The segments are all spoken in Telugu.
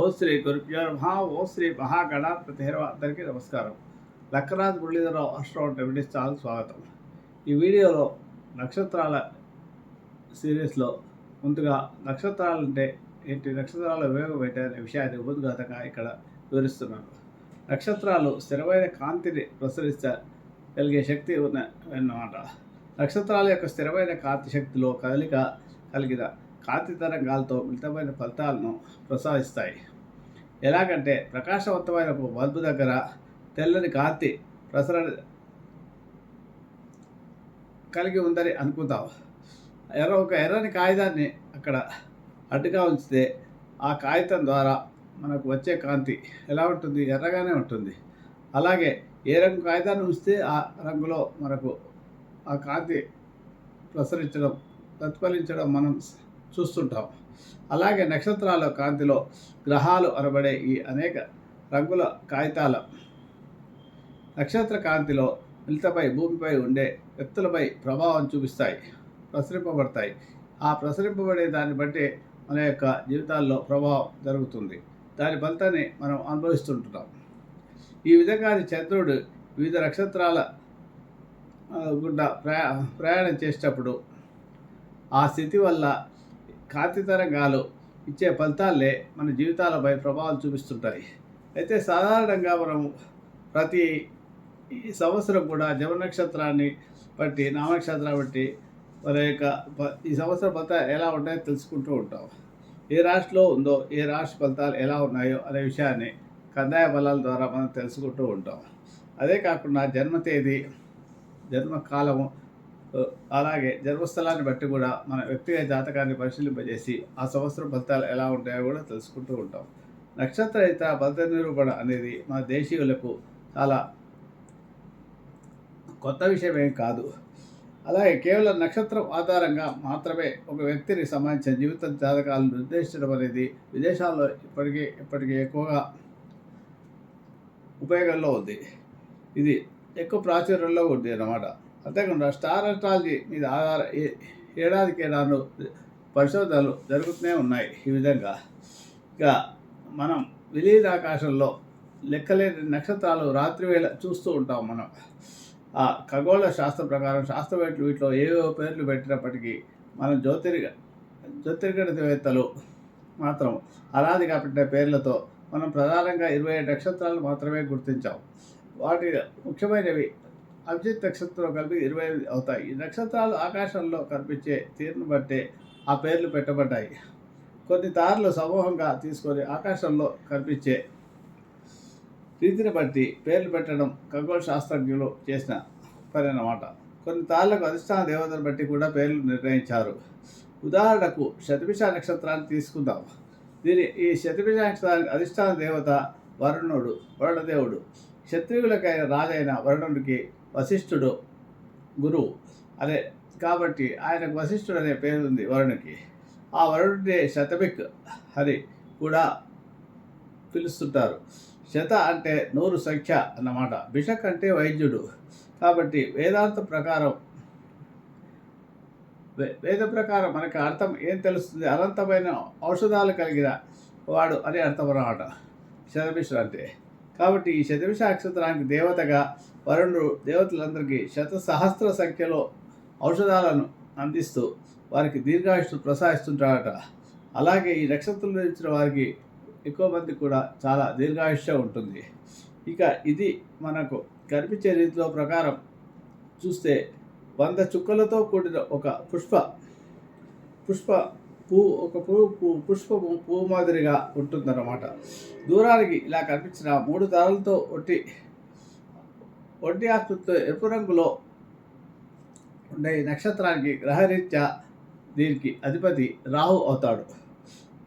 ఓ శ్రీ గురుభ్యో మహా ఓ శ్రీ మహాగణాధిపతి అందరికీ నమస్కారం. లక్కరాజ్ మురళీధరరావు అష్టం రెమెడీస్ ఛానల్ స్వాగతం. ఈ వీడియోలో నక్షత్రాల సిరీస్లో ముందుగా నక్షత్రాలు అంటే ఏంటి నక్షత్రాల ఉపయోగం ఏంటి అనే విషయాన్ని ఉద్ఘాతంగా ఇక్కడ వివరిస్తున్నాను. నక్షత్రాలు స్థిరమైన కాంతిని ప్రసరించగలిగే శక్తి ఉన్న అన్నమాట. నక్షత్రాల యొక్క స్థిరమైన కాంతి శక్తిలో కదలిక కలిగిన కాంతి తరంగాలతో మిళితమైన ఫలితాలను ప్రసాదిస్తాయి. ఎలాగంటే ప్రకాశవంతమైన ఒక బల్బు దగ్గర తెల్లని కాంతి ప్రసరణ కలిగి ఉందని అనుకుందాం. ఎర్ర ఒక ఎర్రని కాగితాన్ని అక్కడ అడ్డుగా ఉంచితే ఆ కాగితం ద్వారా మనకు వచ్చే కాంతి ఎలా ఉంటుంది? ఎర్రగానే ఉంటుంది. అలాగే ఏ రంగు కాగితాన్ని ఉంచితే ఆ రంగులో మనకు ఆ కాంతి ప్రసరించడం ప్రతిఫలించడం మనం చూస్తుంటాం. అలాగే నక్షత్రాల కాంతిలో గ్రహాలు అనబడే ఈ అనేక రంగుల కాగితాల నక్షత్ర కాంతిలో మిళితపై భూమిపై ఉండే వ్యక్తులపై ప్రభావం చూపిస్తాయి ప్రసరింపబడతాయి. ఆ ప్రసరింపబడే దాన్ని బట్టి మన యొక్క జీవితాల్లో ప్రభావం జరుగుతుంది. దాని ఫలితాన్ని మనం అనుభవిస్తుంటున్నాం. ఈ విధంగా చంద్రుడు వివిధ నక్షత్రాల గుండా ప్రయా ప్రయాణం చేసేటప్పుడు ఆ స్థితి వల్ల కాంతితరంగాలు ఇచ్చే ఫలితాలే మన జీవితాలపై ప్రభావం చూపిస్తుంటాయి. అయితే సాధారణంగా మనం ప్రతి ఈ సంవత్సరం కూడా జమ నక్షత్రాన్ని బట్టి నామనక్షత్రాన్ని బట్టి మన యొక్క ప- ఈ సంవత్సరం ఫలితాలు ఎలా ఉంటాయో తెలుసుకుంటూ ఉంటాం. ఏ రాశిలో ఉందో ఏ రాశి ఫలితాలు ఎలా ఉన్నాయో అనే విషయాన్ని కందాయ బలాల ద్వారా మనం తెలుసుకుంటూ ఉంటాం. అదే కాకుండా జన్మ తేదీ జన్మకాలము కాలము అలాగే జన్మస్థలాన్ని బట్టి కూడా మన వ్యక్తిగత జాతకాన్ని పరిశీలింపజేసి ఆ సంవత్సరం ఫలితాలు ఎలా ఉంటాయో కూడా తెలుసుకుంటూ ఉంటాం. నక్షత్రహిత ఫలిత నిరూపణ అనేది మన దేశీయులకు చాలా కొత్త విషయమేం కాదు. అలాగే కేవలం నక్షత్రం ఆధారంగా మాత్రమే ఒక వ్యక్తికి సంబంధించిన జీవిత జాతకాలను నిర్దేశించడం అనేది విదేశాల్లో ఇప్పటికీ ఇప్పటికీ ఎక్కువగా ఉపయోగంలో ఉంది. ఇది ఎక్కువ ప్రాచుర్యంలో ఉంది అన్నమాట. అంతేకాకుండా స్టార్ అస్ట్రాలజీ మీద ఆధార ఏ- ఏడాదికి ఏడాది పరిశోధనలు జరుగుతూనే ఉన్నాయి ఈ విధంగా. ఇక మనం విలీన ఆకాశంలో లెక్కలేని నక్షత్రాలు రాత్రివేళ చూస్తూ ఉంటాం మనం. ఆ ఖగోళ శాస్త్ర ప్రకారం శాస్త్రవేత్తలు వీటిలో ఏవో పేర్లు పెట్టినప్పటికీ మనం జ్యోతిర్గ జ్యోతిర్గణితవేత్తలు మాత్రం అనాదిగా పెట్టిన పేర్లతో మనం ప్రధానంగా ఇరవై నక్షత్రాలు మాత్రమే గుర్తించాం. వాటి ముఖ్యమైనవి అభిజిత్ నక్షత్రం కలిపి ఇరవై ఐదు అవుతాయి. ఈ నక్షత్రాలు ఆకాశంలో కనిపించే తీరును బట్టే ఆ పేర్లు పెట్టబడ్డాయి. కొన్ని తారలు సమూహంగా తీసుకొని ఆకాశంలో కనిపించే రీతిని బట్టి పేర్లు పెట్టడం ఖగోళ శాస్త్రజ్ఞులు చేసిన పని అన్నమాట. కొన్ని తారలకు అధిష్టాన దేవతను బట్టి కూడా పేర్లు నిర్ణయించారు. ఉదాహరణకు శతభిష నక్షత్రాన్ని తీసుకుందాం. దీని ఈ శతభిష నక్షత్రానికి అధిష్టాన దేవత వరుణుడు వరుణదేవుడు. క్షత్రియులకైన రాజైన వరుణుడికి వశిష్ఠుడు గురువు. అదే కాబట్టి ఆయనకు వశిష్ఠుడు అనే పేరు ఉంది వరుణునికి. ఆ వరుణుడిని శతభిక్ హరి కూడా పిలుస్తుంటారు. శత అంటే నూరు సంఖ్య అన్నమాట. బిషక్ అంటే వైద్యుడు. కాబట్టి వేదాంత ప్రకారం వేద ప్రకారం మనకి అర్థం ఏం తెలుస్తుంది? అనంతమైన ఔషధాలు కలిగిన వాడు అని అర్థం అన్నమాట. శతభిషుడు అంటే. కాబట్టి ఈ శతవిష నక్షత్రానికి దేవతగా వరుణుడు దేవతలందరికీ శత సహస్ర సంఖ్యలో ఔషధాలను అందిస్తూ వారికి దీర్ఘాయుష్ను ప్రసాదిస్తుంటాడట. అలాగే ఈ నక్షత్రం ధరించిన వారికి ఎక్కువ మంది కూడా చాలా దీర్ఘాయుష్య ఉంటుంది. ఇక ఇది మనకు కనిపించే రీతిలో ప్రకారం చూస్తే వంద చుక్కలతో కూడిన ఒక పుష్ప పుష్ప పువ్వు ఒక పువ్వు పువ్వు పుష్పము పువ్వు మాదిరిగా ఉంటుందన్నమాట. దూరానికి ఇలా కనిపించిన మూడు దారులతో ఒట్టి ఒంటి ఆకృతితో ఎరుపు రంగులో ఉండే నక్షత్రానికి గ్రహరీత్యా దీనికి అధిపతి రాహు అవుతాడు.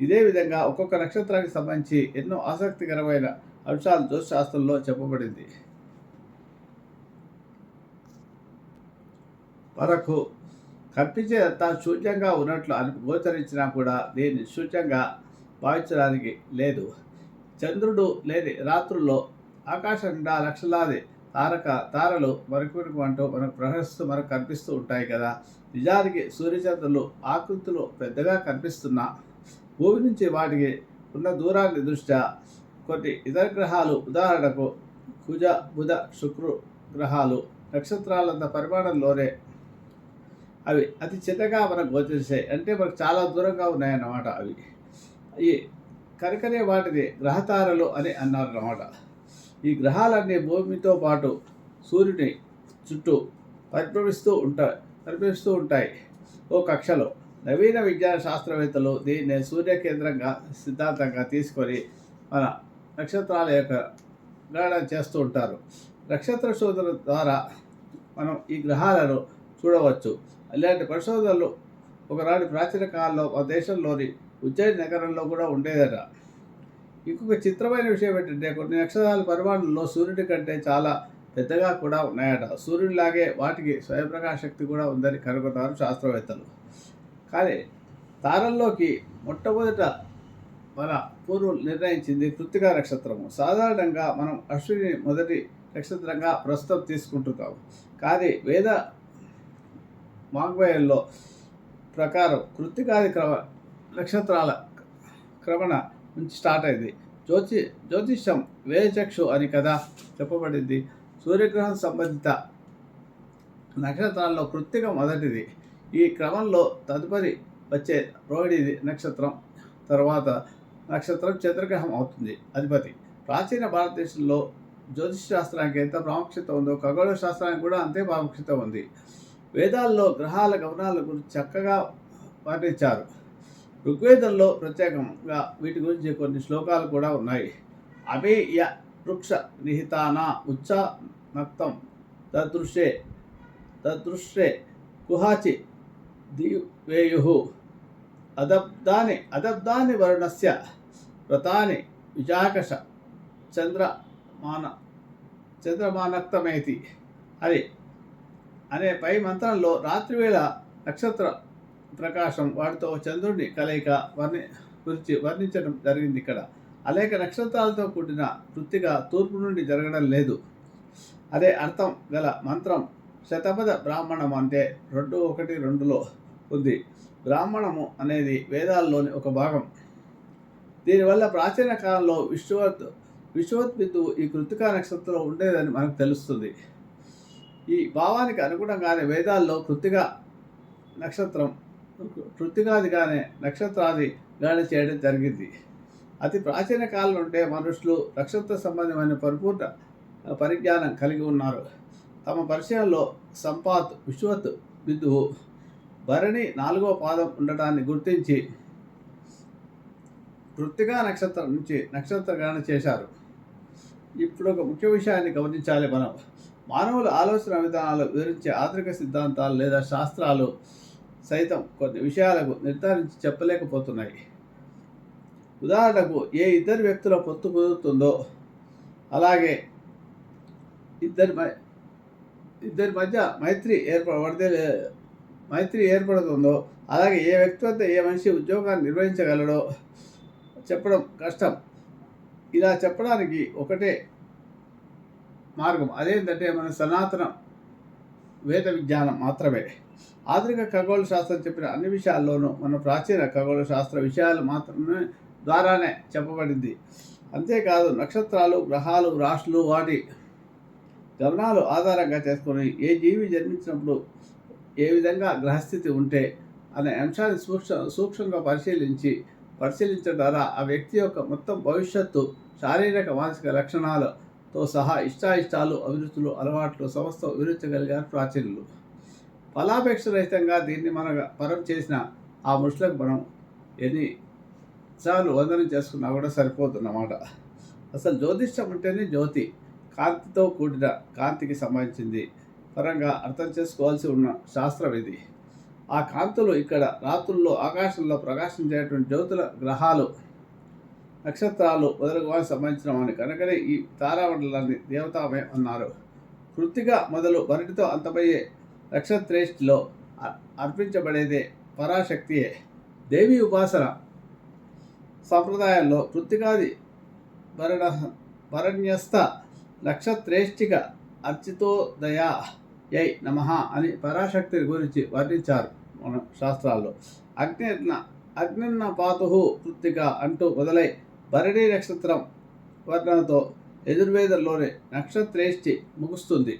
ఇదే విధంగా ఒక్కొక్క నక్షత్రానికి సంబంధించి ఎన్నో ఆసక్తికరమైన అంశాలు జ్యోతిశాస్త్రంలో చెప్పబడింది. వరకు కనిపించేదంతా శూన్యంగా ఉన్నట్లు అని గోచరించినా కూడా దీన్ని శూన్యంగా భావించడానికి లేదు. చంద్రుడు లేని రాత్రుల్లో ఆకాశం నిండా లక్షలాది తారక తారలు మనకు అంటూ మనకు ప్రహరిస్తూ మనకు కనిపిస్తూ ఉంటాయి కదా. నిజానికి సూర్యచంద్రులు ఆకృతులు పెద్దగా కనిపిస్తున్నా భూమి నుంచి వాటికి ఉన్న దూరాన్ని దృష్ట్యా కొన్ని ఇతర గ్రహాలు ఉదాహరణకు కుజ బుధ శుక్రు గ్రహాలు నక్షత్రాలంత పరిమాణంలోనే అవి అతి చిన్నగా మనకు గోచరిస్తాయి. అంటే మనకు చాలా దూరంగా ఉన్నాయన్నమాట అవి. ఈ కనుకనే వాటిని గ్రహతారలు అని అన్నారు అన్నమాట ఈ గ్రహాలన్నీ భూమితో పాటు సూర్యుని చుట్టూ పరిభ్రమిస్తూ ఉంటాయి పరిభ్రమిస్తూ ఉంటాయి. ఓ కక్షలో నవీన విజ్ఞాన శాస్త్రవేత్తలు దీన్ని సూర్య కేంద్రంగా సిద్ధాంతంగా తీసుకొని మన నక్షత్రాల యొక్క గణన చేస్తూ ఉంటారు. నక్షత్ర శోధన ద్వారా మనం ఈ గ్రహాలను చూడవచ్చు. ఇలాంటి పరిశోధనలు ఒకనాటి ప్రాచీన కాలంలో ఆ దేశంలోని ఉజ్జయిని నగరంలో కూడా ఉండేదట. ఇంకొక చిత్రమైన విషయం ఏంటంటే కొన్ని నక్షత్రాల పరిమాణంలో సూర్యుడి కంటే చాలా పెద్దగా కూడా ఉన్నాయట. సూర్యుడిలాగే వాటికి స్వయంప్రకాశ శక్తి కూడా ఉందని కనుగొన్నారు శాస్త్రవేత్తలు. కానీ తారల్లోకి మొట్టమొదట మన పూర్వులు నిర్ణయించింది కృత్తిక నక్షత్రము. సాధారణంగా మనం అశ్విని మొదటి నక్షత్రంగా ప్రస్తుతం తీసుకుంటున్నాము. కానీ వేద వాంగ్మయంలో ప్రకారం కృత్తికాది క్రమ నక్షత్రాల క్రమణ నుంచి స్టార్ట్ అయింది. జ్యోతి జ్యోతిష్యం వేచక్షు అని కదా చెప్పబడింది. సూర్యగ్రహం సంబంధిత నక్షత్రాల్లో కృత్తిక మొదటిది. ఈ క్రమంలో తదుపరి వచ్చే రోహిణి నక్షత్రం. తర్వాత నక్షత్రం చంద్రగ్రహం అవుతుంది. అధిపతి. ప్రాచీన భారతదేశంలో జ్యోతిష్ శాస్త్రానికి ఎంత ప్రాముఖ్యత ఉందో ఖగోళ శాస్త్రానికి కూడా అంతే ప్రాముఖ్యత ఉంది. వేదాల్లో గ్రహాల గమనాల గురించి చక్కగా వర్ణించారు ఋగ్వేదంలో ప్రత్యేకంగా వీటి గురించి కొన్ని శ్లోకాలు కూడా ఉన్నాయి. అభి య వృక్ష నిహితాన ఉచ్చ నక్తం తదృశ్యే తదృశ్యే కుహాచి దివేయు అదబ్దాని అదబ్దాని వర్ణస్య వ్రతాని విజాకష చంద్రమాన చంద్రమానక్తమేతి. అది అనే పై మంత్రంలో రాత్రివేళ నక్షత్ర ప్రకాశం వాటితో చంద్రుడి కలయిక వర్ణి గురించి వర్ణించడం జరిగింది ఇక్కడ. అనేక నక్షత్రాలతో కూడిన వృత్తిగా తూర్పు నుండి జరగడం లేదు. అదే అర్థం గల మంత్రం శతపథ బ్రాహ్మణం అంటే రెండు ఒకటి రెండులో ఉంది. బ్రాహ్మణము అనేది వేదాల్లోని ఒక భాగం. దీనివల్ల ప్రాచీన కాలంలో విశ్వత్ విశ్వత్ బిందువు ఈ కృతికా నక్షత్రంలో ఉండేదని మనకు తెలుస్తుంది. ఈ భావానికి అనుగుణంగానే వేదాల్లో కృతిగా నక్షత్రం కృతికాదిగానే నక్షత్రాది గాలి చేయడం జరిగింది. అతి ప్రాచీన కాలం నుండే మనుషులు నక్షత్ర సంబంధమైన పరిపూర్ణ పరిజ్ఞానం కలిగి ఉన్నారు. తమ పరిచయంలో సంపాత్ విశ్వత్ బిందువు భరణి నాలుగో పాదం ఉండటాన్ని గుర్తించి కృత్తిగా నక్షత్రం నుంచి నక్షత్ర గణన చేశారు. ఇప్పుడు ఒక ముఖ్య విషయాన్ని గమనించాలి మనం. మానవుల ఆలోచన విధానాలు వివరించే ఆధునిక సిద్ధాంతాలు లేదా శాస్త్రాలు సైతం కొన్ని విషయాలకు నిర్ధారించి చెప్పలేకపోతున్నాయి. ఉదాహరణకు ఏ ఇద్దరు వ్యక్తుల పొత్తు కుదురుతుందో అలాగే ఇద్దరి ఇద్దరి మధ్య మైత్రి ఏర్పడదే మైత్రి ఏర్పడుతుందో అలాగే ఏ వ్యక్తి వద్ద ఏ మనిషి ఉద్యోగాన్ని నిర్వహించగలడో చెప్పడం కష్టం. ఇలా చెప్పడానికి ఒకటే మార్గం. అదేంటంటే మన సనాతన వేద విజ్ఞానం మాత్రమే. ఆధునిక ఖగోళ శాస్త్రం చెప్పిన అన్ని విషయాల్లోనూ మన ప్రాచీన ఖగోళ శాస్త్ర విషయాలు మాత్రమే ద్వారానే చెప్పబడింది. అంతేకాదు నక్షత్రాలు గ్రహాలు రాశులు వాటి గమనాలు ఆధారంగా చేసుకొని ఏ జీవి జన్మించినప్పుడు ఏ విధంగా గ్రహస్థితి ఉంటే అనే అంశాన్ని సూక్ష్మ సూక్ష్మంగా పరిశీలించి పరిశీలించడం ద్వారా ఆ వ్యక్తి యొక్క మొత్తం భవిష్యత్తు శారీరక మానసిక లక్షణాలు తో సహా ఇష్టాయిష్టాలు అభిరుచులు అలవాట్లు సమస్త వివరించగలిగారు ప్రాచీనులు. ఫలాపేక్ష రహితంగా దీన్ని మన పరం చేసిన ఆ మనుషులకు మనం ఎన్ని సార్లు వందనం చేసుకున్నా కూడా సరిపోతుందన్నమాట. అసలు జ్యోతిష్యం అంటేనే జ్యోతి. కాంతితో కూడిన కాంతికి సంబంధించింది. పరంగా అర్థం చేసుకోవాల్సి ఉన్న శాస్త్రం ఇది. ఆ కాంతులు ఇక్కడ రాత్రుల్లో ఆకాశంలో ప్రకాశించేటువంటి జ్యోతుల గ్రహాలు నక్షత్రాలు మొదలగువానికి సంబంధించినవని కనుకనే ఈ తారామండలాన్ని దేవతామయం అన్నారు. కృతిగా మొదలు వరటితో అంతమయ్యే నక్షత్రేష్టిలో అర్పించబడేదే పరాశక్తియే. దేవి ఉపాసన సంప్రదాయంలో కృత్తికాది భరణ భరణ్యస్థ నక్షత్రేష్టిక అర్చితోదయా యై నమ అని పరాశక్తి గురించి వర్ణించారు మన శాస్త్రాల్లో. అగ్ని అగ్నిన్న పాతు కృత్తిక అంటూ మొదలై భరణి నక్షత్రం వర్ణంతో యజుర్వేదంలోనే నక్షత్రేష్టి ముగుస్తుంది.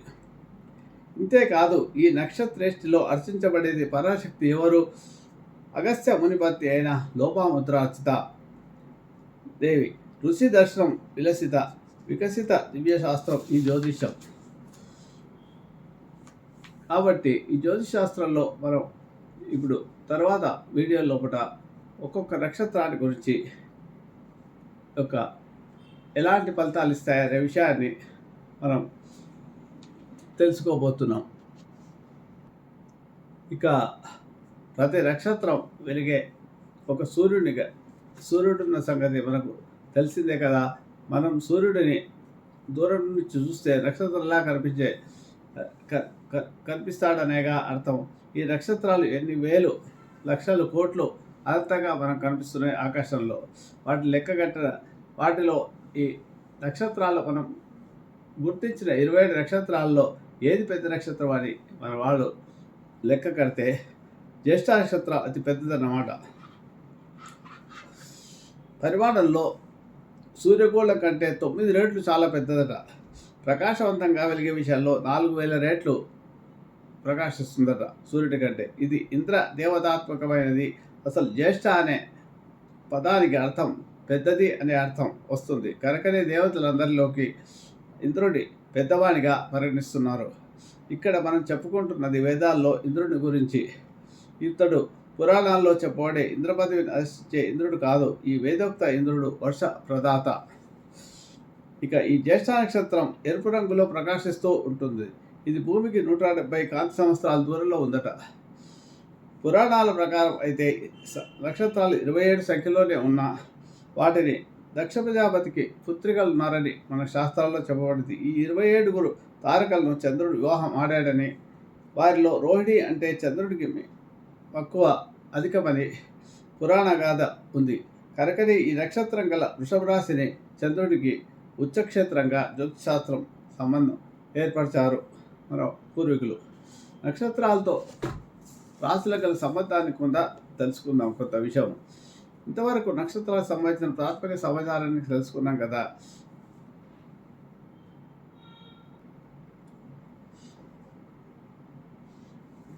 ఇంతేకాదు ఈ నక్షత్రేష్టిలో అర్చించబడేది పరాశక్తి ఎవరు? అగస్త్య మునిపత్తి అయిన లోపాముద్రార్చిత దేవి. ఋషి దర్శనం విలసిత వికసిత దివ్యశాస్త్రం ఈ జ్యోతిష్యం. కాబట్టి ఈ జ్యోతిషాస్త్రంలో మనం ఇప్పుడు తర్వాత వీడియో లోపల ఒక్కొక్క నక్షత్రాన్ని గురించి యొక్క ఎలాంటి ఫలితాలు ఇస్తాయనే విషయాన్ని మనం తెలుసుకోబోతున్నాం. ఇక ప్రతి నక్షత్రం వెలిగే ఒక సూర్యునిగా సూర్యుడున్న సంగతి మనకు తెలిసిందే కదా. మనం సూర్యుడిని దూరం నుంచి చూస్తే నక్షత్రంలా కనిపించే క- క- కనిపిస్తాడనేగా అర్థం. ఈ నక్షత్రాలు ఎన్ని వేలు లక్షలు కోట్లు అదంతగా మనకు కనిపిస్తున్నాయి ఆకాశంలో. వాటి లెక్కగట్ట వాటిలో ఈ నక్షత్రాల్లో మనం గుర్తించిన ఇరవై ఏడు నక్షత్రాల్లో ఏది పెద్ద నక్షత్రం అని మన వాళ్ళు లెక్క కడితే జ్యేష్ఠ నక్షత్రం అతి పెద్దదన్నమాట. పరిమాణంలో సూర్యగోళం కంటే తొమ్మిది రేట్లు చాలా పెద్దదట. ప్రకాశవంతంగా వెలిగే విషయాల్లో నాలుగు వేల రేట్లు ప్రకాశిస్తుందట సూర్యుడి కంటే. ఇది ఇంద్ర దేవతాత్మకమైనది. అసలు జ్యేష్ఠ అనే పదానికి అర్థం పెద్దది అనే అర్థం వస్తుంది. కనుకనే దేవతలందరిలోకి ఇంద్రుడి పెద్దవానిగా పరిగణిస్తున్నారు. ఇక్కడ మనం చెప్పుకుంటున్నది వేదాల్లో ఇంద్రుడి గురించి. ఇతడు పురాణాల్లో చెప్పబడే ఇంద్రపదవిని నశించే ఇంద్రుడు కాదు ఈ వేదోక్త ఇంద్రుడు వర్ష ప్రదాత. ఇక ఈ జ్యేష్ఠ నక్షత్రం ఎరుపు రంగులో ప్రకాశిస్తూ ఉంటుంది. ఇది భూమికి నూట డెబ్బై కాంతి సంవత్సరాల దూరంలో ఉందట. పురాణాల ప్రకారం అయితే నక్షత్రాలు ఇరవై ఏడు సంఖ్యలోనే ఉన్న వాటిని దక్ష ప్రజాపతికి పుత్రికలు ఉన్నారని మన శాస్త్రాల్లో చెప్పబడింది. ఈ ఇరవై ఏడుగురు తారకలను చంద్రుడు వివాహం ఆడాడని వారిలో రోహిణి అంటే చంద్రుడికి తక్కువ మక్కువ అధికమని పురాణ గాథ ఉంది. కనుకనే ఈ నక్షత్రం గల వృషభ రాశిని చంద్రుడికి ఉచ్చక్షేత్రంగా జ్యోతిశాస్త్రం సంబంధం ఏర్పరిచారు. మన పూర్వీకులు. నక్షత్రాలతో రాశుల గల సంబంధాన్ని కూడా తెలుసుకుందాం కొత్త విషయం. ఇంతవరకు నక్షత్రాలకు సంబంధించిన ప్రాథమిక సమాచారాన్ని తెలుసుకున్నాం కదా.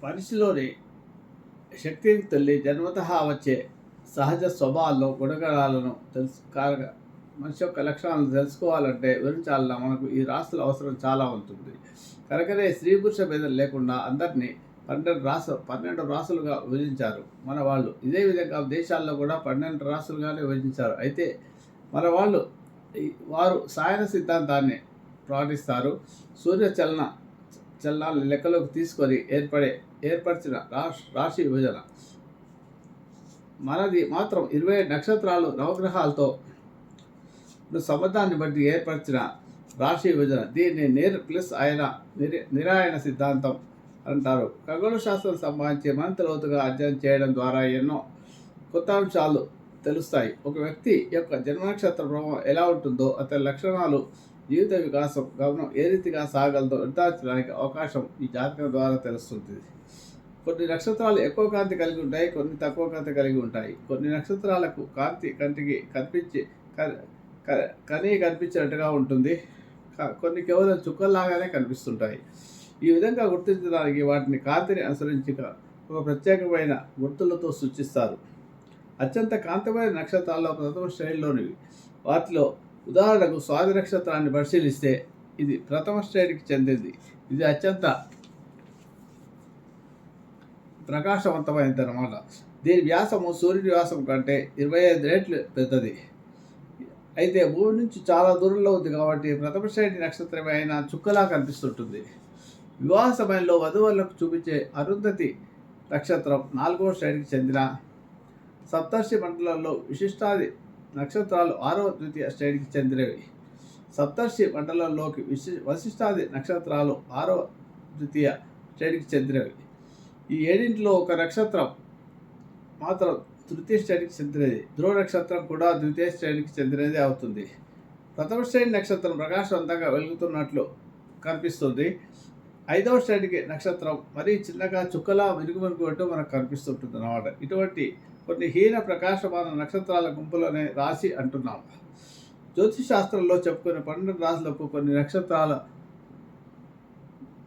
మనిషిలోని తల్లి జన్మతహా వచ్చే సహజ స్వభావాల్లో గుణగణాలను తెలుసు కారక మనిషి యొక్క లక్షణాలను తెలుసుకోవాలంటే వివరించాలన్నా మనకు ఈ రాసుల అవసరం చాలా ఉంటుంది. కనుకనే స్త్రీ పురుష భేదం లేకుండా అందరినీ పన్నెండు రాసు పన్నెండు రాసులుగా విభజించారు. మన వాళ్ళు. ఇదే విధంగా దేశాల్లో కూడా పన్నెండు రాసులుగానే విభజించారు. అయితే మన వాళ్ళు వారు సాయన సిద్ధాంతాన్ని పాటిస్తారు. సూర్య చలన చలనాలను లెక్కలోకి తీసుకొని ఏర్పడే ఏర్పరిచిన రాశి రాశి విభజన. మనది మాత్రం ఇరవై నక్షత్రాలు నవగ్రహాలతో సంబంధాన్ని బట్టి ఏర్పరిచిన రాశి విభజన. దీన్ని నేర్ ప్లస్ ఆయన నిరాయణ సిద్ధాంతం అంటారు. ఖగోళ శాస్త్రం సంబంధించి మరింత లోతుగా అధ్యయనం చేయడం ద్వారా ఎన్నో కొత్త అంశాలు తెలుస్తాయి. ఒక వ్యక్తి యొక్క జన్మనక్షత్ర ప్రభావం ఎలా ఉంటుందో అతని లక్షణాలు జీవిత వికాసం గమనం ఏ రీతిగా సాగలదో నిర్ధారించడానికి అవకాశం ఈ జాతకం ద్వారా తెలుస్తుంది. కొన్ని నక్షత్రాలు ఎక్కువ కాంతి కలిగి ఉంటాయి కొన్ని తక్కువ కాంతి కలిగి ఉంటాయి. కొన్ని నక్షత్రాలకు కాంతి కంటికి కనిపించి క- క- కనీ కనిపించినట్టుగా ఉంటుంది. కొన్ని కేవలం చుక్కల్లాగానే కనిపిస్తుంటాయి. ఈ విధంగా గుర్తించడానికి వాటిని కాంతిని అనుసరించి ఒక ప్రత్యేకమైన గుర్తులతో సూచిస్తారు అత్యంత కాంతిమైన నక్షత్రాల్లో ప్రథమ శ్రేణిలోనివి. వాటిలో ఉదాహరణకు స్వాతి నక్షత్రాన్ని పరిశీలిస్తే ఇది ప్రథమ శ్రేణికి చెందింది. ఇది అత్యంత ప్రకాశవంతమైనది అనమాట దీని వ్యాసము సూర్యుడి వ్యాసం కంటే ఇరవై ఐదు రేట్లు పెద్దది. అయితే భూమి నుంచి చాలా దూరంలో ఉంది కాబట్టి ప్రథమ శ్రేణి నక్షత్రమైన చుక్కలా కనిపిస్తుంటుంది. వివాహ సమయంలో వధువులకు చూపించే అరుంధతి నక్షత్రం నాలుగవ శ్రేణికి చెందిన సప్తర్షి మండలంలో విశిష్టాది నక్షత్రాలు ఆరవ ద్వితీయ శ్రేణికి చెందినవి. సప్తర్షి మండలంలోకి విశి వశిష్టాది నక్షత్రాలు ఆరవ ద్వితీయ శ్రేణికి చెందినవి. ఈ ఏడింటిలో ఒక నక్షత్రం మాత్రం తృతీయ శ్రేణికి చెందినది. ధ్రువ నక్షత్రం కూడా ద్వితీయ శ్రేణికి చెందినది అవుతుంది. ప్రథమ శ్రేణి నక్షత్రం ప్రకాశవంతంగా వెలుగుతున్నట్లు కనిపిస్తుంది. ఐదవ శ్రేణికి నక్షత్రం మరీ చిన్నగా చుక్కలా వెలుగు వెలుగుంటూ మనకు కనిపిస్తుంటుంది అన్నమాట ఇటువంటి కొన్ని హీన ప్రకాశమాన నక్షత్రాల గుంపులోనే రాశి అంటున్నాం. జ్యోతిష్ శాస్త్రంలో చెప్పుకునే పన్నెండు రాశులకు కొన్ని నక్షత్రాల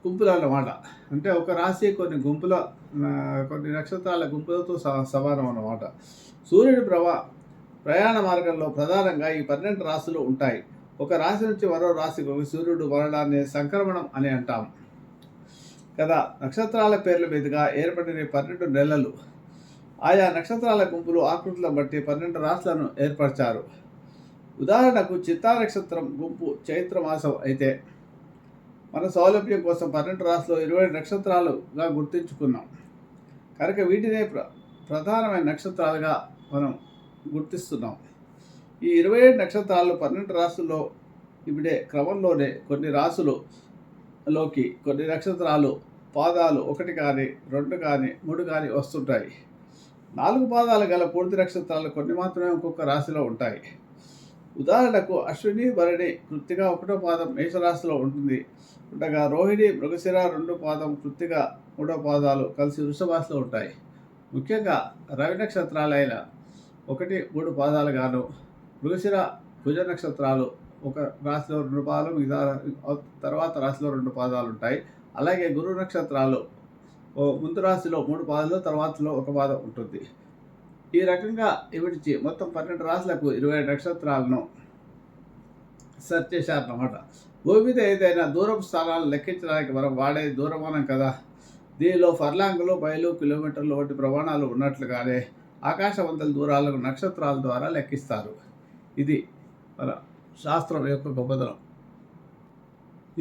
గుంపులు అన్నమాట అంటే ఒక రాశి కొన్ని గుంపుల కొన్ని నక్షత్రాల గుంపులతో స- సమానం అన్నమాట. సూర్యుడి ప్రభా ప్రయాణ మార్గంలో ప్రధానంగా ఈ పన్నెండు రాశులు ఉంటాయి. ఒక రాశి నుంచి మరో రాశికి ఒక సూర్యుడు వరడాన్ని సంక్రమణం అని అంటాం. కదా? నక్షత్రాల పేర్ల మీదుగా ఏర్పడిన పన్నెండు నెలలు. ఆయా నక్షత్రాల గుంపులు ఆకృతులను బట్టి పన్నెండు రాశులను ఏర్పరిచారు. ఉదాహరణకు చిత్తా నక్షత్రం గుంపు చైత్ర మాసం అయితే మన సౌలభ్యం కోసం పన్నెండు రాష్ట్రంలో ఇరవై నక్షత్రాలుగా గుర్తించుకున్నాం. కనుక వీటినే ప్ర ప్రధానమైన నక్షత్రాలుగా మనం గుర్తిస్తున్నాం. ఈ ఇరవై ఏడు నక్షత్రాలు పన్నెండు రాసుల్లో ఇవిడే క్రమంలోనే కొన్ని రాశులు లోకి కొన్ని నక్షత్రాలు పాదాలు ఒకటి కానీ రెండు కానీ మూడు కానీ వస్తుంటాయి. నాలుగు పాదాలు గల పూర్తి నక్షత్రాలు కొన్ని మాత్రమే ఒక్కొక్క రాశిలో ఉంటాయి. ఉదాహరణకు అశ్విని భరణి కృత్తిగా ఒకటో పాదం మేషరాశిలో ఉంటుంది. ఉండగా రోహిణి మృగశిర రెండు పాదం కృత్తిగా మూడో పాదాలు కలిసి వృషభాశిలో ఉంటాయి. ముఖ్యంగా రవి నక్షత్రాలైన ఒకటి మూడు పాదాలు గాను మృగశిర భుజ నక్షత్రాలు ఒక రాశిలో రెండు పాదాలు మిగతా తర్వాత రాశిలో రెండు పాదాలు ఉంటాయి. అలాగే గురు నక్షత్రాలు ఓ ముందు రాశిలో మూడు పాదాలు తర్వాతలో ఒక పాదం ఉంటుంది. ఈ రకంగా ఇవిడిచి మొత్తం పన్నెండు రాశులకు ఇరవై నక్షత్రాలను సెర్చ్ చేశారన్నమాట. భూమి మీద ఏదైనా దూరపు స్థానాలను లెక్కించడానికి మనం వాడే దూరమానం కదా. దీనిలో ఫర్లాంగులు బయలు కిలోమీటర్లు వంటి ప్రమాణాలు ఉన్నట్లుగానే ఆకాశవంతుల దూరాలకు నక్షత్రాల ద్వారా లెక్కిస్తారు. ఇది మన శాస్త్రం యొక్క గొప్పదనం.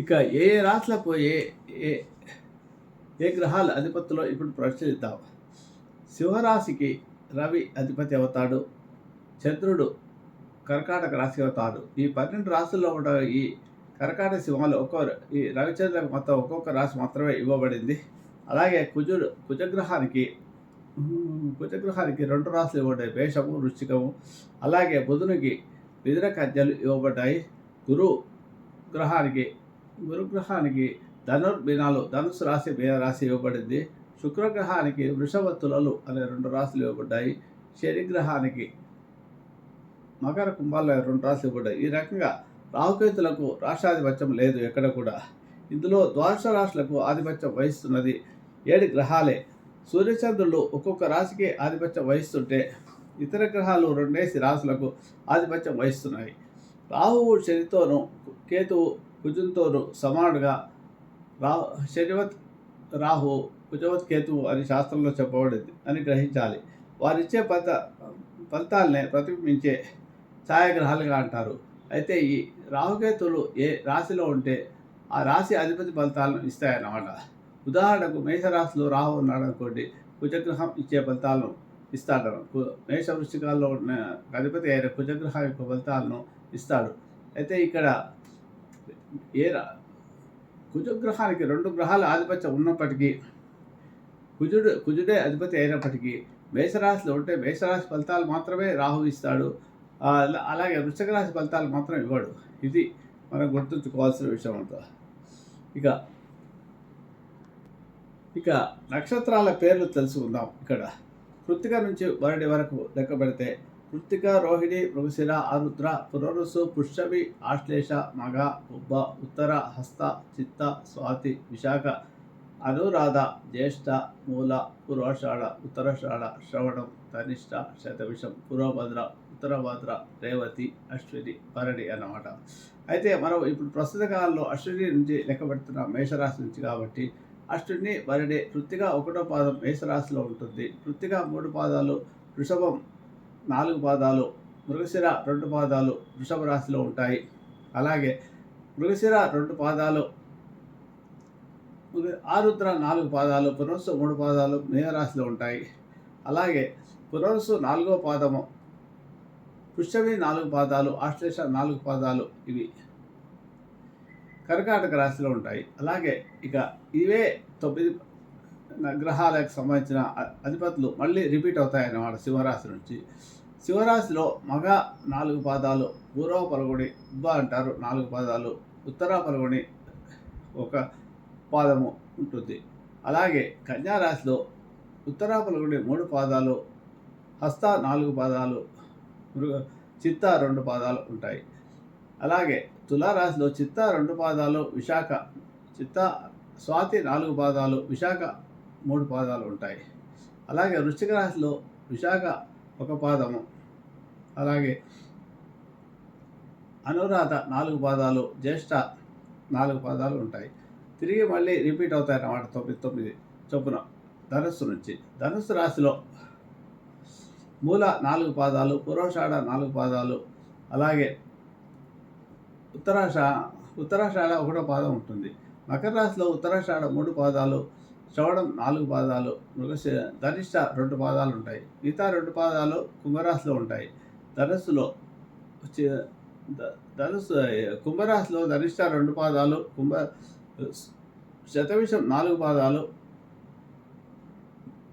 ఇక ఏ ఏ రాశులకు ఏ ఏ ఏ గ్రహాల అధిపతిలో ఇప్పుడు పరిశీలిద్దాం సింహరాశికి రవి అధిపతి అవుతాడు. చంద్రుడు కర్కాటక రాశి అవుతాడు. ఈ పన్నెండు రాశుల్లో ఉన్న ఈ కర్కాటక సింహాలు ఒక్కో ఈ రవిచంద్రకు మొత్తం ఒక్కొక్క రాశి మాత్రమే ఇవ్వబడింది. అలాగే కుజుడు కుజగ్రహానికి కుజగ్రహానికి రెండు రాశులు ఇవ్వబడ్డాయి మేషము వృశ్చికము. అలాగే బుధునికి విదుర కన్యలు ఇవ్వబడ్డాయి. గురు గ్రహానికి గురుగ్రహానికి ధనుర్బినాలు ధనుసు రాశి మీన రాశి ఇవ్వబడింది. శుక్రగ్రహానికి వృషభ తులలు అనే రెండు రాశులు ఇవ్వబడ్డాయి. శనిగ్రహానికి మకర కుంభాల్లో రెండు రాశులు ఇవ్వబడ్డాయి. ఈ రకంగా రాహుకేతులకు రాష్ట్రాధిపత్యం లేదు ఎక్కడ కూడా. ఇందులో ద్వాదశ రాశులకు ఆధిపత్యం వహిస్తున్నది ఏడు గ్రహాలే. సూర్యచంద్రులు ఒక్కొక్క రాశికి ఆధిపత్యం వహిస్తుంటే ఇతర గ్రహాలు రెండేసి రాశులకు ఆధిపత్యం వహిస్తున్నాయి. రాహువు శనితోనూ కేతువు కుజంతోనూ సమానుడుగా రా శనివత్ రాహు కుజవత్ కేతువు అని శాస్త్రంలో చెప్పబడింది అని గ్రహించాలి. వారిచ్చే ఫలిత ఫలితాలనే ప్రతిబింబించే ఛాయాగ్రహాలుగా అంటారు. అయితే ఈ రాహుకేతులు ఏ రాశిలో ఉంటే ఆ రాశి అధిపతి ఫలితాలను ఇస్తాయన్నమాట. ఉదాహరణకు మేషరాశిలో రాహు ఉన్నాడనుకోండి కుజగ్రహం ఇచ్చే ఫలితాలను ఇస్తాడు. కు- మేష ఉన్న అధిపతి అయిన కుజగ్రహం యొక్క ఫలితాలను ఇస్తాడు. అయితే ఇక్కడ ఏ రా- కుజగ్రహానికి రెండు గ్రహాల ఆధిపత్యం ఉన్నప్పటికీ కుజుడు కుజుడే అధిపతి అయినప్పటికీ మేషరాశిలో ఉంటే మేషరాశి ఫలితాలు మాత్రమే రాహు ఇస్తాడు. అలాగే వృశ్చిక రాశి ఫలితాలు మాత్రం ఇవ్వడు. ఇది మనం గుర్తుంచుకోవాల్సిన విషయం అంతా. ఇక ఇక నక్షత్రాల పేర్లు తెలుసుకుందాం. ఇక్కడ కృత్తిక నుంచి వరడి వరకు లెక్క పెడితే కృత్తిక రోహిణి మృగశిర ఆరుద్ర పునరుసు పుష్యమి ఆశ్లేష మగ ఉబ్బ ఉత్తర హస్త చిత్త స్వాతి విశాఖ అనురాధ జ్యేష్ఠ మూల పూర్వాషాఢ ఉత్తరాషాఢ శ్రవణం తనిష్ట శతవిషం పూర్వభద్ర ఉత్తరభద్ర రేవతి అశ్విని భరణి అన్నమాట. అయితే మనం ఇప్పుడు ప్రస్తుత కాలంలో అశ్విని నుంచి లెక్కపెడుతున్న మేషరాశి నుంచి కాబట్టి అశ్విని భరణి వృత్తిగా ఒకటో పాదం మేషరాశిలో ఉంటుంది. వృత్తిగా మూడు పాదాలు వృషభం నాలుగు పాదాలు మృగశిర రెండు పాదాలు వృషభ రాశిలో ఉంటాయి. అలాగే మృగశిర రెండు పాదాలు ఆరుద్ర నాలుగు పాదాలు పునరుసు మూడు పాదాలు మీనరాశిలో ఉంటాయి. అలాగే పునరుసు నాలుగో పాదము పుష్యమి నాలుగు పాదాలు ఆశ్లేష నాలుగు పాదాలు ఇవి. కర్కాటక రాశిలో ఉంటాయి. అలాగే ఇక ఇవే తొమ్మిది గ్రహాలకు సంబంధించిన అధిపతులు మళ్ళీ రిపీట్ అవుతాయన్నమాట శివరాశి సింహరాశి నుంచి. సింహరాశిలో మగ నాలుగు పాదాలు పూర్వ పలుగుడి ఉబ్బ అంటారు నాలుగు పాదాలు ఉత్తర పలుగుడి ఒక పాదము ఉంటుంది. అలాగే కన్యారాశిలో ఉత్తర పలుగుడి మూడు పాదాలు హస్త నాలుగు పాదాలు మృగ చిత్త రెండు పాదాలు ఉంటాయి. అలాగే తులారాశిలో చిత్త రెండు పాదాలు విశాఖ చిత్త స్వాతి నాలుగు పాదాలు విశాఖ మూడు పాదాలు ఉంటాయి. అలాగే వృశ్చిక రాశిలో విశాఖ ఒక పాదము. అలాగే అనురాధ నాలుగు పాదాలు జ్యేష్ఠ నాలుగు పాదాలు ఉంటాయి. తిరిగి మళ్ళీ రిపీట్ అవుతాయి అన్నమాట తొమ్మిది తొమ్మిది చొప్పున ధనుస్సు నుంచి. ధనుస్సు రాశిలో మూల నాలుగు పాదాలు పురోషాఢ నాలుగు పాదాలు అలాగే ఉత్తరాష ఉత్తరాషాఢ ఒకటో పాదం ఉంటుంది. మకర రాశిలో ఉత్తరాషాఢ మూడు పాదాలు శ్రవణం నాలుగు పాదాలు మృగశ ధనిష్ట రెండు పాదాలు ఉంటాయి. మిగతా రెండు పాదాలు కుంభరాశిలో ఉంటాయి. ధనస్సులో చి- ధనుస్సు కుంభరాశిలో ధనిష్ట రెండు పాదాలు కుంభ శతవిషం నాలుగు పాదాలు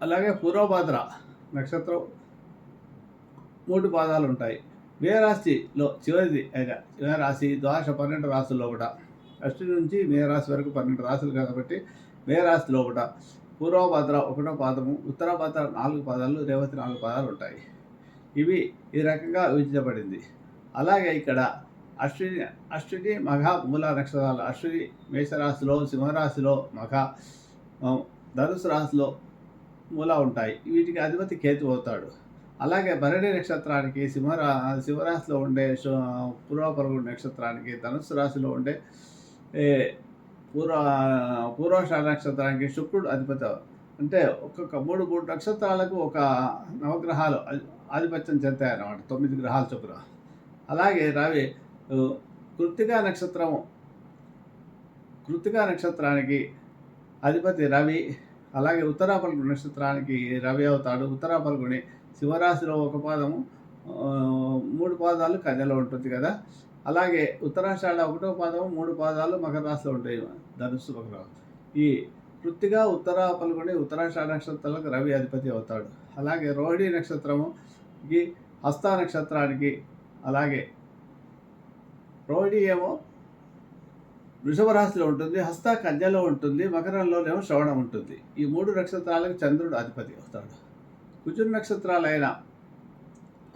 అలాగే పూర్వభాద్ర నక్షత్రం మూడు పాదాలు ఉంటాయి. మేరాశిలో చివరిది అయిన మేరాశి ద్వాదశ పన్నెండు రాశుల్లో ఒకట అష్టి నుంచి మేరాశి వరకు పన్నెండు రాశులు కాబట్టి మేరాశిలో కూడా పూర్వభద్ర ఒకటో పాదము ఉత్తరభద్ర నాలుగు పాదాలు రేవతి నాలుగు పాదాలు ఉంటాయి. ఇవి ఈ రకంగా విభజించబడింది. అలాగే ఇక్కడ అశ్విని అశ్విని మఘ మూల నక్షత్రాలు అశ్విని మేషరాశిలో సింహరాశిలో మఘ ధనుసు రాశిలో మూల ఉంటాయి. వీటికి అధిపతి కేతు అవుతాడు. అలాగే భరణి నక్షత్రానికి సింహరా సింహరాశిలో ఉండే శు- నక్షత్రానికి ధనుసు రాశిలో ఉండే పూర్వ పూర్వష నక్షత్రానికి శుక్రుడు అధిపతి అంటే ఒక్కొక్క మూడు మూడు నక్షత్రాలకు ఒక నవగ్రహాలు ఆధిపత్యం చెందాయన్నమాట తొమ్మిది గ్రహాల చొప్పున. అలాగే రవి ఆ, కృత్తికా నక్షత్రము కృత్తికా నక్షత్రానికి అధిపతి రవి అలాగే ఉత్తరాపల్గుడి నక్షత్రానికి రవి అవుతాడు ఉత్తరాపల్గుని శివరాశిలో ఒక పాదము మూడు పాదాలు కన్యలో ఉంటుంది కదా. అలాగే ఉత్తరాషాఢ ఒకటో పాదము మూడు పాదాలు మకర రాశిలో ఉంటాయి. ధనుస్సు మకర ఈ వృత్తిగా ఉత్తర పల్గొని ఉత్తరాషాఢ నక్షత్రాలకు రవి అధిపతి అవుతాడు. అలాగే రోహిణి నక్షత్రముకి హస్త నక్షత్రానికి అలాగే రోహిణి ఏమో వృషభ రాశిలో ఉంటుంది హస్త కన్యలో ఉంటుంది మకరంలోనేమో శ్రవణం ఉంటుంది. ఈ మూడు నక్షత్రాలకు చంద్రుడు అధిపతి అవుతాడు. కుజుడు నక్షత్రాలైన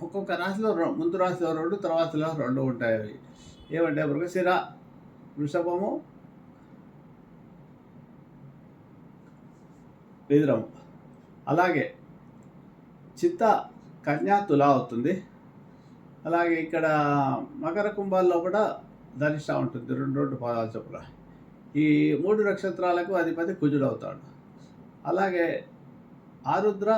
ఒక్కొక్క రాశిలో ముందు రాశిలో రెండు తర్వాతలో రెండు ఉంటాయి అవి. ఏమంటే మృగశిర వృషభము మిథునము అలాగే చిత్త కన్యా తులా అవుతుంది. అలాగే ఇక్కడ మకర కుంభాల్లో కూడా ధనిష్ట ఉంటుంది. రెండు రెండు పాదాలు చొప్పున. ఈ మూడు నక్షత్రాలకు అధిపతి కుజుడు అవుతాడు. అలాగే ఆరుద్ర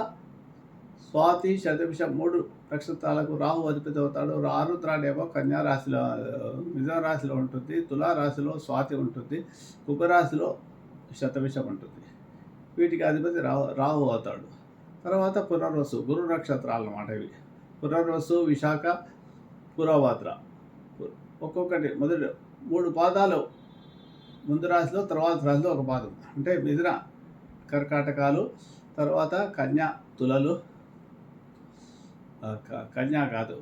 స్వాతి శతభిష మూడు నక్షత్రాలకు రాహు అధిపతి అవుతాడు. ఆరుద్రాడేమో కన్యా రాశిలో మిథున రాశిలో ఉంటుంది. తులారాశిలో స్వాతి ఉంటుంది. కుంభరాశిలో శతభిషం ఉంటుంది. వీటికి అధిపతి రాహు రాహు అవుతాడు. తర్వాత పునర్వసు గురు నక్షత్రాలు అన్నమాట ఇవి. పునర్వసు విశాఖ పురభద్ర. ఒక్కొక్కటి మొదటి మూడు పాదాలు ముందు రాశిలో తర్వాత రాశిలో ఒక పాదం. అంటే మిథున కర్కాటకాలు తర్వాత కన్యా తులలు కన్యా కాదు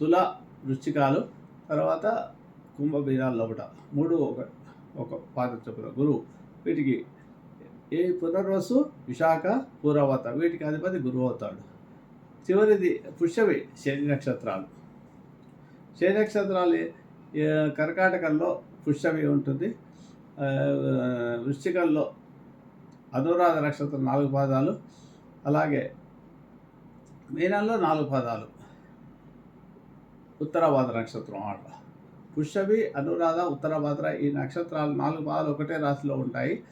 తుల వృశ్చికాలు తర్వాత కుంభబీరాలు లోపట. మూడు ఒక ఒక పాదం చొప్పున. గురువు వీటికి ఈ పునర్వసు విశాఖ పూర్వవత వీటికి అధిపతి గురువు అవుతాడు. చివరిది పుష్యవి శని నక్షత్రాలు. శని నక్షత్రాలు కర్కాటకంలో పుష్యమి ఉంటుంది. ఆ, వృశ్చికంలో అనురాధ నక్షత్రం నాలుగు పాదాలు. అలాగే మీనంలో నాలుగు పదాలు. ఉత్తరాభాద్ర నక్షత్రం ఆట పుష్యమి అనురాధ ఉత్తరాభాద్ర ఈ నక్షత్రాలు నాలుగు పాదాలు ఒకటే రాశిలో ఉంటాయి.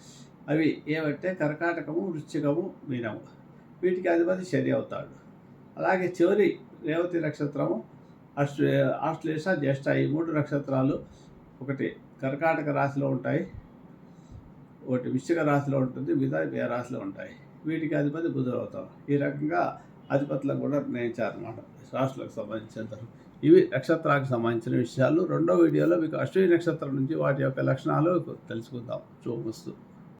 అవి ఏమంటే కర్కాటకము వృశ్చికము మీనము. వీటికి అధిపతి శని అవుతాడు. అలాగే చివరి రేవతి నక్షత్రము అశ్వ ఆశ్లేష జ్యేష్ఠ ఈ మూడు నక్షత్రాలు ఒకటి కర్కాటక రాశిలో ఉంటాయి. ఒకటి వృశ్చిక రాశిలో ఉంటుంది మిగతా ఏ రాశిలో ఉంటాయి. వీటికి అధిపతి బుధుడు అవుతాం ఈ రకంగా అధిపతులకు కూడా నిర్ణయించారు అన్నమాట. రాష్ట్రాలకు సంబంధించినంత ఇవి నక్షత్రాలకు సంబంధించిన విషయాలు. రెండో వీడియోలో మీకు అశ్విని నక్షత్రం నుంచి వాటి యొక్క లక్షణాలు తెలుసుకుందాం. చూపిస్తూ